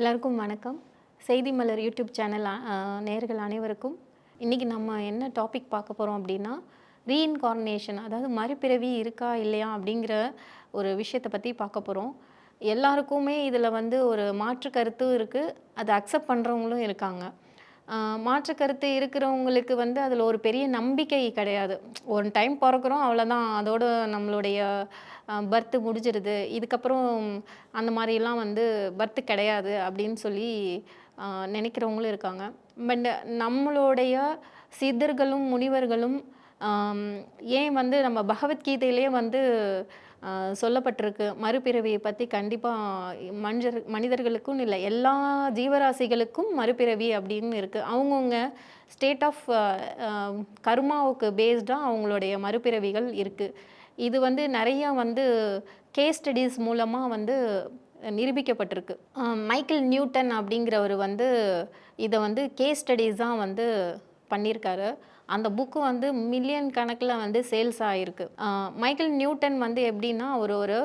எல்லாருக்கும் வணக்கம். செய்தி மலர் யூடியூப் சேனல் நேர்கள் அனைவருக்கும் இன்றைக்கி நம்ம என்ன டாபிக் பார்க்க போகிறோம் அப்படின்னா ரீஇன்கார்னேஷன் அதாவது மறுபிறவி இருக்கா இல்லையா அப்படிங்கிற ஒரு விஷயத்தை பற்றி பார்க்க போகிறோம் எல்லாருக்குமே இதில் வந்து ஒரு மாற்று கருத்தும் இருக்குது அதை அக்செப்ட் பண்ணுறவங்களும் இருக்காங்க. மாற்று கருத்து இருக்கிறவங்களுக்கு வந்து அதில் ஒரு பெரிய நம்பிக்கை கிடையாது. ஒரு டைம் பிறக்கிறோம் அவ்வளோதான் அதோட நம்மளுடைய பர்த்து முடிஞ்சிருது. இதுக்கப்புறம் அந்த மாதிரிலாம் வந்து பர்த்து கிடையாது அப்படின்னு சொல்லி நினைக்கிறவங்களும் இருக்காங்க. பட் நம்மளுடைய சித்தர்களும் முனிவர்களும் ஏன் வந்து நம்ம பகவத்கீதையிலே வந்து சொல்லப்பட்டிருக்கு. மறுபிறவியை பற்றி கண்டிப்பாக மனிதர் மனிதர்களுக்கும் இல்லை எல்லா ஜீவராசிகளுக்கும் மறுபிறவி அப்படின்னு இருக்குது அவங்கவுங்க ஸ்டேட் ஆஃப் கர்மாவுக்கு பேஸ்டாக அவங்களுடைய மறுபிறவிகள் இருக்குது இது வந்து நிறைய வந்து கேஸ் ஸ்டடீஸ் மூலமாக வந்து நிரூபிக்கப்பட்டிருக்கு. மைக்கேல் நியூட்டன் அப்படிங்கிறவர் வந்து இதை வந்து கேஸ் ஸ்டடீஸாக வந்து பண்ணியிருக்காரு. அந்த புக்கு வந்து மில்லியன் கணக்கில் வந்து சேல்ஸ் ஆகிருக்கு மைக்கேல் நியூட்டன் வந்து எப்படின்னா ஒரு ஒரு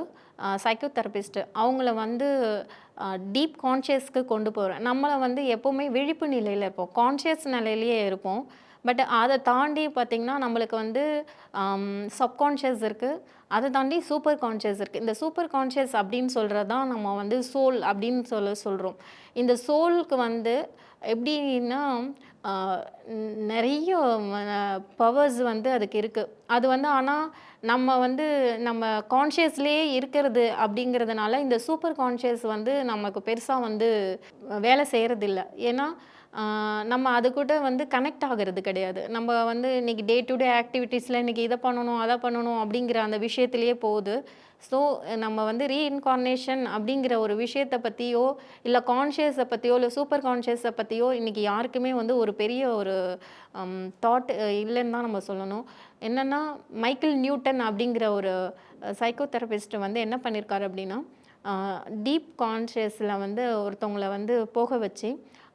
சைக்கோ தெரபிஸ்ட்டு அவங்கள வந்து டீப் கான்ஷியஸ்க்கு கொண்டு போகிறேன் நம்மளை வந்து எப்போவுமே விழிப்பு நிலையில் இருப்போம். கான்ஷியஸ் நிலையிலேயே இருப்போம். பட் அதை தாண்டி பார்த்திங்கன்னா நம்மளுக்கு வந்து சப்கான்ஷியஸ் இருக்குது அதை தாண்டி சூப்பர் கான்ஷியஸ் இருக்குது இந்த சூப்பர் கான்ஷியஸ் அப்படின்னு சொல்கிறது தான் நம்ம வந்து சோல் அப்படின்னு சொல்ல சொல்கிறோம் இந்த சோலுக்கு வந்து எப்படின்னா நிறைய பவர்ஸ் வந்து அதுக்கு இருக்குது அது வந்து ஆனால் நம்ம வந்து நம்ம கான்ஷியஸ்லேயே இருக்கிறது அப்படிங்கிறதுனால இந்த சூப்பர் கான்ஷியஸ் வந்து நமக்கு பெருசாக வந்து வேலை செய்கிறதில்ல ஏன்னா நம்ம அது கூட வந்து கனெக்ட் ஆகிறது கிடையாது. நம்ம வந்து இன்றைக்கி டே டு டே ஆக்டிவிட்டீஸில் இன்றைக்கி இதை பண்ணணும் அதை பண்ணணும் அப்படிங்கிற அந்த விஷயத்திலேயே போகுது. ஸோ நம்ம வந்து ரீஇன்கார்னேஷன் அப்படிங்கிற ஒரு விஷயத்தை பற்றியோ இல்லை கான்ஷியஸை பற்றியோ இல்லை சூப்பர் கான்ஷியஸை பற்றியோ இன்றைக்கி யாருக்குமே வந்து ஒரு பெரிய ஒரு தாட் இல்லைன்னு தான் நம்ம சொல்லணும். என்னென்னா மைக்கேல் நியூட்டன் அப்படிங்கிற ஒரு சைக்கோ தெரபிஸ்ட் வந்து என்ன பண்ணியிருக்காரு அப்படின்னா டீப் கான்ஷியஸில் வந்து ஒருத்தவங்களை வந்து போக வச்சு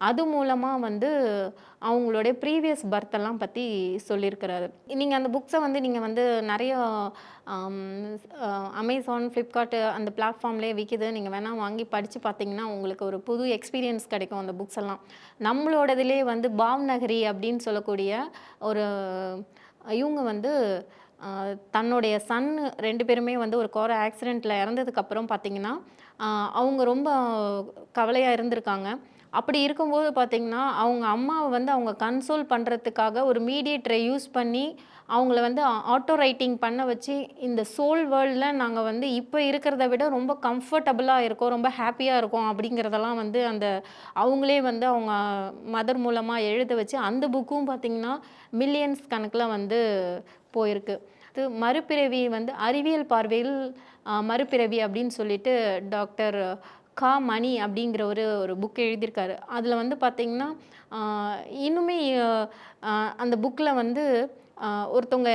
அது மூலமாக வந்து அவங்களுடைய ப்ரீவியஸ் பர்த்தெல்லாம் பற்றி சொல்லியிருக்கிறாரு. நீங்கள் அந்த புக்ஸை வந்து நீங்கள் வந்து நிறைய அமேசான் ஃப்ளிப்கார்ட்டு அந்த பிளாட்ஃபார்ம்லேயே விற்கிது நீங்கள் வேணால் வாங்கி படித்து பார்த்தீங்கன்னா உங்களுக்கு ஒரு புது எக்ஸ்பீரியன்ஸ் கிடைக்கும் அந்த புக்ஸ் எல்லாம். நம்மளோடதுலேயே வந்து பாவ்நகரி அப்படின்னு சொல்லக்கூடிய ஒரு இவங்க வந்து தன்னுடைய சன் ரெண்டு பேருமே வந்து ஒரு கோர ஆக்சிடெண்ட்டில் இறந்ததுக்கப்புறம் பார்த்தீங்கன்னா அவங்க ரொம்ப கவலையாக இருந்திருக்காங்க. அப்படி இருக்கும்போது பார்த்திங்கன்னா அவங்க அம்மாவை வந்து அவங்க கன்சோல் பண்ணுறதுக்காக ஒரு மீடியேட்டரை யூஸ் பண்ணி அவங்கள வந்து ஆட்டோ ரைட்டிங் பண்ண வச்சு இந்த சோல் வேர்ல்டில் நாங்கள் வந்து இப்போ இருக்கிறத விட ரொம்ப கம்ஃபர்டபுளாக இருக்கோம் ரொம்ப ஹாப்பியாக இருக்கோம் அப்படிங்கிறதெல்லாம் வந்து அந்த அவங்களே வந்து அவங்க மதர் மூலமாக எழுத வச்சு அந்த புக்கும் பார்த்திங்கன்னா மில்லியன்ஸ் கணக்கில் வந்து போயிருக்கு. இது மறுபிறவி வந்து அறிவியல் பார்வையில் மறுபிறவி அப்படின்னு சொல்லிட்டு டாக்டர் கா மணி அப்படிங்கிற ஒரு ஒரு புக் எழுதியிருக்காரு. அதில் வந்து பார்த்திங்கன்னா இன்னுமே அந்த புக்கில் வந்து ஒருத்தவங்க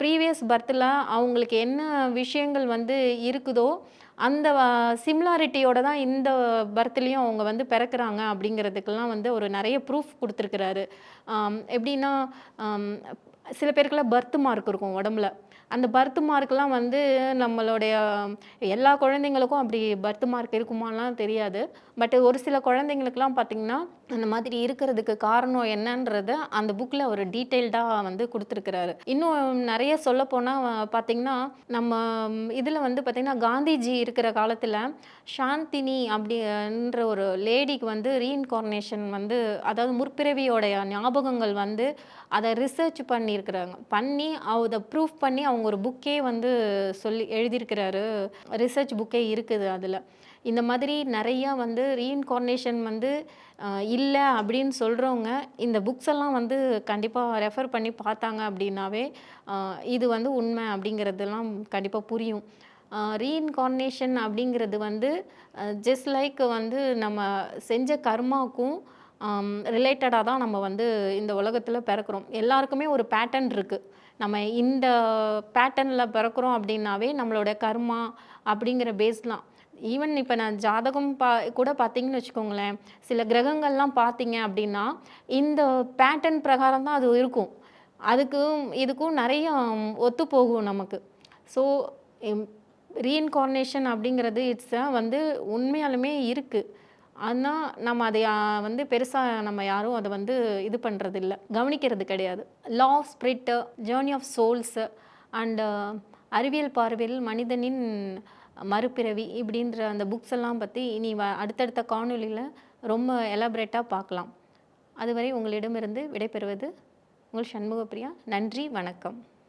ப்ரீவியஸ் பர்த்தில் அவங்களுக்கு என்ன விஷயங்கள் வந்து இருக்குதோ அந்த சிமிலாரிட்டியோட தான் இந்த பர்த்லேயும் அவங்க வந்து பிறக்கிறாங்க அப்படிங்கிறதுக்கெல்லாம் வந்து ஒரு நிறைய ப்ரூஃப் கொடுத்துருக்கிறாரு. எப்படின்னா சில பேருக்குலாம் பர்த் மார்க் இருக்கும் உடம்புல. அந்த பர்த் மார்க்லாம் வந்து நம்மளுடைய எல்லா குழந்தைங்களுக்கும் அப்படி பர்த் மார்க் இருக்குமாலாம் தெரியாது. பட் ஒரு சில குழந்தைங்களுக்குலாம் பார்த்திங்கன்னா அந்த மாதிரி இருக்கிறதுக்கு காரணம் என்னன்றத அந்த புக்கில் அவர் டீட்டெயில்டாக வந்து கொடுத்துருக்கிறாரு. இன்னும் நிறைய சொல்லப்போனால் பார்த்திங்கன்னா நம்ம இதில் வந்து பார்த்திங்கன்னா காந்திஜி இருக்கிற காலத்தில் சாந்தினி அப்படின்ற ஒரு லேடிக்கு வந்து ரீஇன்கார்னேஷன் வந்து அதாவது முற்பிறவியோடைய ஞாபகங்கள் வந்து அதை ரிசர்ச் பண்ணியிருக்கிறாங்க. பண்ணி அதை ப்ரூஃப் பண்ணி அவங்க ஒரு புக்கே வந்து சொல்லி எழுதியிருக்கிறாரு. ரிசர்ச் புக்கே இருக்குது அதில். இந்த மாதிரி நிறையா வந்து ரீஇன்கார்னேஷன் வந்து இல்லை அப்படின்னு சொல்கிறவங்க இந்த புக்ஸ் எல்லாம் வந்து கண்டிப்பாக ரெஃபர் பண்ணி பார்த்தாங்க அப்படின்னாவே இது வந்து உண்மை அப்படிங்கிறதெல்லாம் கண்டிப்பாக புரியும். ரீஇன்கார்னேஷன் அப்படிங்கிறது வந்து ஜஸ்ட் லைக் வந்து நம்ம செஞ்ச கர்மாக்கும் ரிலேட்டடாக தான் நம்ம வந்து இந்த உலகத்தில் பிறக்கிறோம். எல்லாருக்குமே ஒரு பேட்டர்ன் இருக்குது நம்ம இந்த பேட்டர்னில் பிறக்கிறோம் அப்படின்னாவே நம்மளோட கர்மா அப்படிங்கிற பேஸ்லாம் ஈவன் இப்போ நான் ஜாதகம் பா கூட பார்த்தீங்கன்னு வச்சுக்கோங்களேன். சில கிரகங்கள்லாம் பார்த்தீங்க அப்படின்னா இந்த பேட்டர்ன் பிரகாரம் தான் அது இருக்கும். அதுக்கும் இதுக்கும் நிறைய ஒத்து போகும் நமக்கு. ஸோ ரீஇன்கார்னேஷன் அப்படிங்கிறது இட்ஸ் வந்து உண்மையாலுமே இருக்குது ஆனால் நம்ம அதை வந்து பெருசாக நம்ம யாரும் அதை வந்து இது பண்ணுறது இல்லை கவனிக்கிறது கிடையாது. Law of spirit journey of souls and அறிவியல் பார்வையில் மனிதனின் மறுபிறவி இப்படின்ற அந்த புக்ஸ் எல்லாம் பற்றி இனி வ அடுத்தடுத்த காணொளியில் ரொம்ப எலாபரேட்டாக பார்க்கலாம். அதுவரை உங்களிடமிருந்து விடைபெறுவது உங்கள் சண்முகப்பிரியா. நன்றி வணக்கம்.